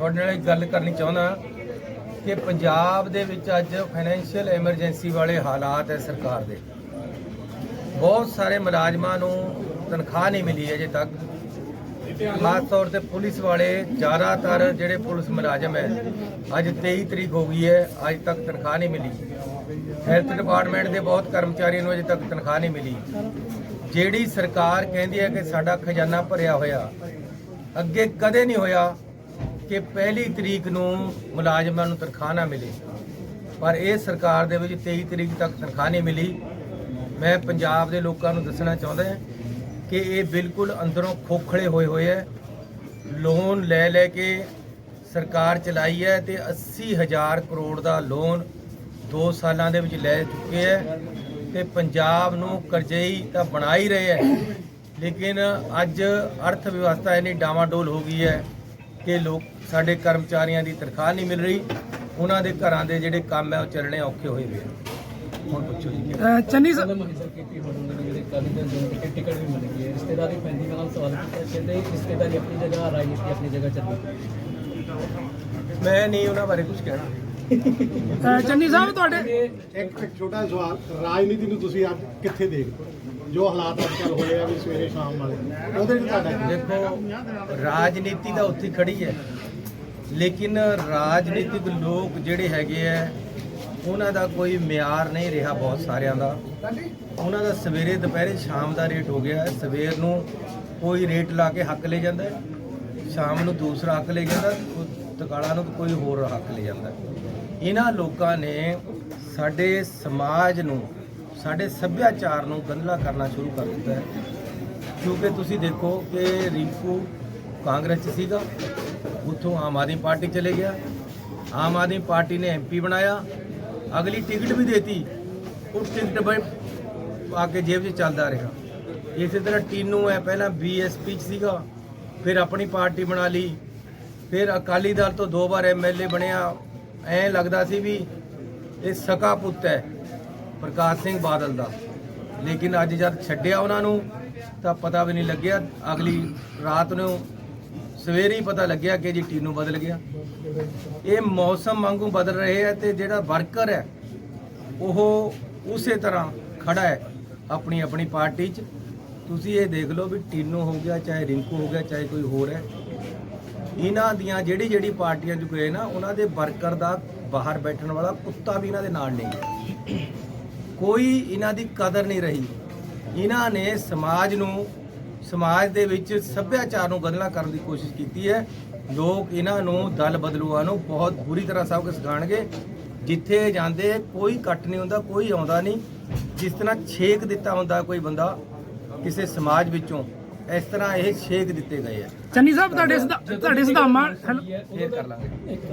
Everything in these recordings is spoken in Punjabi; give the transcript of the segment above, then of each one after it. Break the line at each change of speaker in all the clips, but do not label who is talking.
ਤੁਹਾਡੇ ਨਾਲ ਇੱਕ ਗੱਲ ਕਰਨੀ ਚਾਹੁੰਦਾ ਕਿ ਪੰਜਾਬ ਦੇ ਵਿੱਚ ਅੱਜ ਫਾਈਨੈਂਸ਼ੀਅਲ ਐਮਰਜੈਂਸੀ ਵਾਲੇ ਹਾਲਾਤ ਹੈ ਸਰਕਾਰ ਦੇ। ਬਹੁਤ ਸਾਰੇ ਮੁਲਾਜ਼ਮਾਂ ਨੂੰ ਤਨਖਾਹ ਨਹੀਂ ਮਿਲੀ ਅਜੇ ਤੱਕ। ਖਾਸ ਤੌਰ ਤੇ ਪੁਲਿਸ ਵਾਲੇ ਜ਼ਿਆਦਾਤਰ ਜਿਹੜੇ ਪੁਲਿਸ ਮੁਲਾਜ਼ਮ ਹੈ, ਅੱਜ 23 ਤਰੀਕ ਹੋ ਗਈ ਹੈ, ਅੱਜ ਤੱਕ ਤਨਖਾਹ ਨਹੀਂ ਮਿਲੀ। ਹੈਲਥ ਡਿਪਾਰਟਮੈਂਟ ਦੇ ਬਹੁਤ ਕਰਮਚਾਰੀਆਂ ਨੂੰ ਅਜੇ ਤੱਕ ਤਨਖਾਹ ਨਹੀਂ ਮਿਲੀ। ਜਿਹੜੀ ਸਰਕਾਰ ਕਹਿੰਦੀ ਹੈ ਕਿ ਸਾਡਾ ਖਜ਼ਾਨਾ ਭਰਿਆ ਹੋਇਆ, ਅੱਗੇ ਕਦੇ ਨਹੀਂ ਹੋਇਆ। ਕਿ ਪਹਿਲੀ ਤਰੀਕ ਨੂੰ ਮੁਲਾਜ਼ਮਾਂ ਨੂੰ ਤਨਖਾਹ ਨਾ ਮਿਲੇ। ਪਰ ਇਹ ਸਰਕਾਰ ਦੇ ਵਿੱਚ 23 ਤਰੀਕ ਤੱਕ ਤਨਖਾਹ ਨਹੀਂ ਮਿਲੀ। ਮੈਂ ਪੰਜਾਬ ਦੇ ਲੋਕਾਂ ਨੂੰ ਦੱਸਣਾ ਚਾਹੁੰਦਾ ਹਾਂ ਕਿ ਇਹ ਬਿਲਕੁਲ ਅੰਦਰੋਂ ਖੋਖਲੇ ਹੋਏ ਹੋਏ ਹੈ। ਲੋਨ ਲੈ ਲੈ ਕੇ ਸਰਕਾਰ ਚਲਾਈ ਹੈ ਤੇ 80000 ਕਰੋੜ ਦਾ ਲੋਨ 2 ਸਾਲਾਂ ਦੇ ਵਿੱਚ ਲੈ ਚੁੱਕੇ ਹੈ ਤੇ ਪੰਜਾਬ ਨੂੰ ਕਰਜ਼ਈ ਤਾਂ ਬਣਾ ਹੀ ਰਹੇ ਹੈ। ਲੇਕਿਨ ਅੱਜ ਅਰਥ ਵਿਵਸਥਾ ਇੰਨੀ ਡਾਵਾਡੋਲ ਹੋ ਗਈ ਹੈ ਕਿ ਲੋਕ ਸਾਡੇ ਕਰਮਚਾਰੀਆਂ ਦੀ ਤਨਖਾਹ ਨਹੀਂ ਮਿਲ ਰਹੀ। ਉਹਨਾਂ ਦੇ ਘਰਾਂ ਦੇ ਜਿਹੜੇ ਕੰਮ ਹੈ ਉਹ ਚੱਲਣੇ ਔਖੇ ਹੋਏ ਹੋਏ ਆ। ਹੁਣ ਪੁੱਛੋ ਜੀ
ਅਹ ਚੰਨੀ ਸਾਹਿਬ
ਕੱਲ੍ਹ ਮਹਿੰਦਰ ਕੀਤੀ ਹੋਣ ਦੇ ਜਿਹੜੇ ਕਾਲੀ ਦਲ ਦੇ ਟਿਕਟ ਟਿਕਟ ਵੀ ਮਿਲ ਗਈ ਹੈ। ਰਿਸ਼ਤੇਦਾਰੀ ਪੈਂਦੀ ਮੈਂ ਨਾਲ ਸਵਾਲ ਕੀਤਾ ਕਹਿੰਦੇ ਰਿਸ਼ਤੇਦਾਰੀ ਆਪਣੀ ਜਗ੍ਹਾ ਰਾਜਨੀਤੀ ਆਪਣੀ ਜਗ੍ਹਾ ਚੱਲਦੀ
ਮੈਂ ਨਹੀਂ ਉਹਨਾਂ ਬਾਰੇ ਕੁਝ ਕਹਿਣਾ।
ਅਹ ਚੰਨੀ ਸਾਹਿਬ ਤੁਹਾਡੇ
ਇੱਕ ਇੱਕ ਛੋਟਾ ਸਵਾਲ। ਰਾਜਨੀਤੀ ਨੂੰ ਤੁਸੀਂ ਅੱਜ ਕਿੱਥੇ ਦੇਖਦੇ ਹੋ? ਜੋ ਹਾਲਾਤ ਅੱਜ ਹੋਏ ਆ ਵੀ ਸਵੇਰੇ ਸ਼ਾਮ ਵਾਲੇ ਉਹਦੇ ਵਿੱਚ ਤੁਹਾਡਾ
ਦੇਖੋ, ਰਾਜਨੀਤੀ ਤਾਂ ਉੱਥੇ ਖੜੀ ਹੈ, ਲੇਕਿਨ ਰਾਜਨੀਤਿਕ ਲੋਕ ਜਿਹੜੇ ਹੈਗੇ ਆ, ਉਹਨਾਂ ਦਾ ਕੋਈ ਮਿਆਰ ਨਹੀਂ ਰਿਹਾ ਬਹੁਤ ਸਾਰਿਆਂ ਦਾ। ਉਹਨਾਂ ਦਾ ਸਵੇਰੇ ਦੁਪਹਿਰੇ ਸ਼ਾਮ ਦਾ ਰੇਟ ਹੋ ਗਿਆ ਸਵੇਰ ਨੂੰ ਕੋਈ ਰੇਟ ਲਾ ਕੇ ਹੱਕ ਲੈ ਜਾਂਦਾ ਸ਼ਾਮ ਨੂੰ ਦੂਸਰਾ ਹੱਕ ਲੈ ਜਾਂਦਾ ਤਕਾਲਾ ਨੂੰ ਕੋਈ ਹੋਰ ਹੱਕ ਲੈ ਜਾਂਦਾ ਇਹਨਾਂ ਲੋਕਾਂ ਨੇ ਸਾਡੇ ਸਮਾਜ ਨੂੰ ਸਾਡੇ ਸੱਭਿਆਚਾਰ ਨੂੰ ਗੰਧਲਾ ਕਰਨਾ ਸ਼ੁਰੂ ਕਰ ਦਿੱਤਾ ਹੈ। ਕਿਉਂਕਿ ਤੁਸੀਂ ਦੇਖੋ ਕਿ ਰਿੰਕੂ ਕਾਂਗਰਸ 'ਚ ਸੀਗਾ, ਉੱਥੋਂ ਆਮ ਆਦਮੀ ਪਾਰਟੀ ਚਲੇ ਗਿਆ। ਆਮ ਆਦਮੀ ਪਾਰਟੀ ਨੇ ਐਮਪੀ ਬਣਾਇਆ। ਅਗਲੀ ਟਿਕਟ ਵੀ ਦੇਤੀ। ਉਹ ਟਿਕਟ ਬਈ ਆ ਕੇ ਜੇਬ 'ਚ ਚੱਲਦਾ ਰਿਹਾ। ਇਸੇ ਤਰ੍ਹਾਂ ਟੀਨੂ ਹੈ ਪਹਿਲਾਂ ਬੀਐਸਪੀ 'ਚ ਸੀਗਾ, ਫਿਰ ਆਪਣੀ ਪਾਰਟੀ ਬਣਾ ਲਈ। ਫਿਰ ਅਕਾਲੀ ਦਲ ਤੋਂ ਦੋ ਵਾਰ ਐਮਐਲਏ ਬਣਿਆ। ਐਂ ਲੱਗਦਾ ਸੀ ਵੀ ਇਹ ਸਕਾ ਪੁੱਤ ਹੈ ਪ੍ਰਕਾਸ਼ ਸਿੰਘ ਬਾਦਲ ਦਾ। ਲੇਕਿਨ ਅੱਜ ਜਦ ਛੱਡਿਆ ਉਹਨਾਂ ਨੂੰ, ਤਾਂ ਪਤਾ ਵੀ ਨਹੀਂ ਲੱਗਿਆ। ਅਗਲੀ ਰਾਤ ਨੂੰ ਸਵੇਰੇ ਹੀ ਪਤਾ ਲੱਗਿਆ ਕਿ ਜੀ ਟੀਨੂ ਬਦਲ ਗਿਆ। ਇਹ ਮੌਸਮ ਵਾਂਗੂ ਬਦਲ ਰਹੇ ਹੈ ਤੇ ਜਿਹੜਾ ਵਰਕਰ ਹੈ, ਉਹ ਉਸੇ ਤਰ੍ਹਾਂ ਖੜਾ ਹੈ ਆਪਣੀ ਆਪਣੀ ਪਾਰਟੀ 'ਚ। ਤੁਸੀਂ ਇਹ ਦੇਖ ਲਓ ਵੀ ਟੀਨੂ ਹੋ ਗਿਆ, ਚਾਹੇ ਰਿੰਕੂ ਹੋ ਗਿਆ, ਚਾਹੇ ਕੋਈ ਹੋਰ ਹੈ। ਇਹਨਾਂ ਦੀਆਂ ਜਿਹੜੀ ਜਿਹੜੀ ਪਾਰਟੀਆਂ 'ਚ ਗਏ ਨਾ, ਉਹਨਾਂ ਦੇ ਵਰਕਰ ਦਾ ਬਾਹਰ ਬੈਠਣ ਵਾਲਾ ਕੁੱਤਾ ਵੀ ਇਹਨਾਂ ਦੇ ਨਾਲ ਨਹੀਂ ਹੈ। ਕੋਈ ਇਹਨਾਂ ਦੀ ਕਦਰ ਨਹੀਂ ਰਹੀ। ਇਹਨਾਂ ਨੇ ਸਮਾਜ ਨੂੰ, ਸਮਾਜ ਦੇ ਵਿੱਚ ਸੱਭਿਆਚਾਰ ਨੂੰ ਗੰਧਲਾ ਕਰਨ ਦੀ ਕੋਸ਼ਿਸ਼ ਕੀਤੀ ਹੈ। ਲੋਕ ਇਹਨਾਂ ਨੂੰ ਦਲ ਬਦਲੂਆਂ ਨੂੰ ਬਹੁਤ ਬੁਰੀ ਤਰ੍ਹਾਂ ਸਭ ਕੁਝ ਸਿਖਾਉਣਗੇ। ਜਿੱਥੇ ਜਾਂਦੇ ਕੋਈ ਕੱਟ ਨਹੀਂ ਹੁੰਦਾ, ਕੋਈ ਆਉਂਦਾ ਨਹੀਂ। ਜਿਸ ਤਰ੍ਹਾਂ ਛੇਕ ਦਿੱਤਾ ਹੁੰਦਾ ਕੋਈ ਬੰਦਾ ਕਿਸੇ ਸਮਾਜ ਵਿੱਚੋਂ ਇਸ ਤਰ੍ਹਾਂ ਇਹ ਛੇਕ ਦਿੱਤੇ ਗਏ ਆ।
ਚੰਨੀ ਸਾਹਿਬ ਤੁਹਾਡੇ ਸਿਧਾ- ਤੁਹਾਡੇ ਹੈਲੋ।
ਫੇਰ ਕਰ ਲਾਂਗੇ।
ਇੱਕ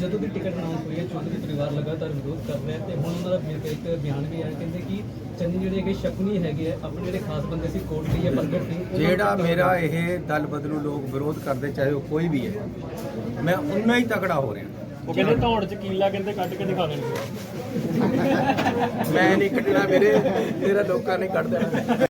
ਜਦੋਂ ਦੀ ਟਿਕਟ ਅਨਾਉਂਸ ਹੋਈ ਹੈ ਚੌਧਰੀ ਪਰਿਵਾਰ ਲਗਾਤਾਰ ਵਿਰੋਧ ਕਰ ਰਿਹਾ ਹੈ ਤੇ ਹੁਣ ਉਹਨਾਂ ਦਾ ਫਿਰ ਇੱਕ ਬਿਆਨ ਵੀ ਆਇਆ ਕਹਿੰਦੇ ਕਿ ਚੰਨੀ ਜਿਹੜੇ ਹੈਗੇ ਸ਼ਕਨੀ ਹੈਗੇ ਆ ਆਪਣੇ ਜਿਹੜੇ ਖਾਸ ਬੰਦੇ ਸੀ ਕੋਟਲੀ ਜਾਂ ਪ੍ਰਗਟ ਸਿੰਘ ਉਹਨਾਂ
ਜਿਹੜਾ ਮੇਰਾ ਇਹ ਦਲ ਬਦਲੂ ਲੋਕ ਵਿਰੋਧ ਕਰਦੇ ਚਾਹੇ ਉਹ ਕੋਈ ਵੀ ਹੈ ਮੈਂ ਉਨਾ ਹੀ ਤਕੜਾ ਹੋ ਰਿਹਾ।
ਉਹ ਕਹਿੰਦੇ ਧੌਣ ਚ ਕੀਲਾ ਕਹਿੰਦੇ ਕੱਢ ਕੇ ਦਿਖਾ ਦੇਣਗੇ।
ਮੈਂ ਨਹੀਂ ਕੱਢਣਾ ਮੇਰੇ ਤੇਰਾ ਲੋਕਾਂ ਨੇ ਕੱਢ ਦੇਣਾ।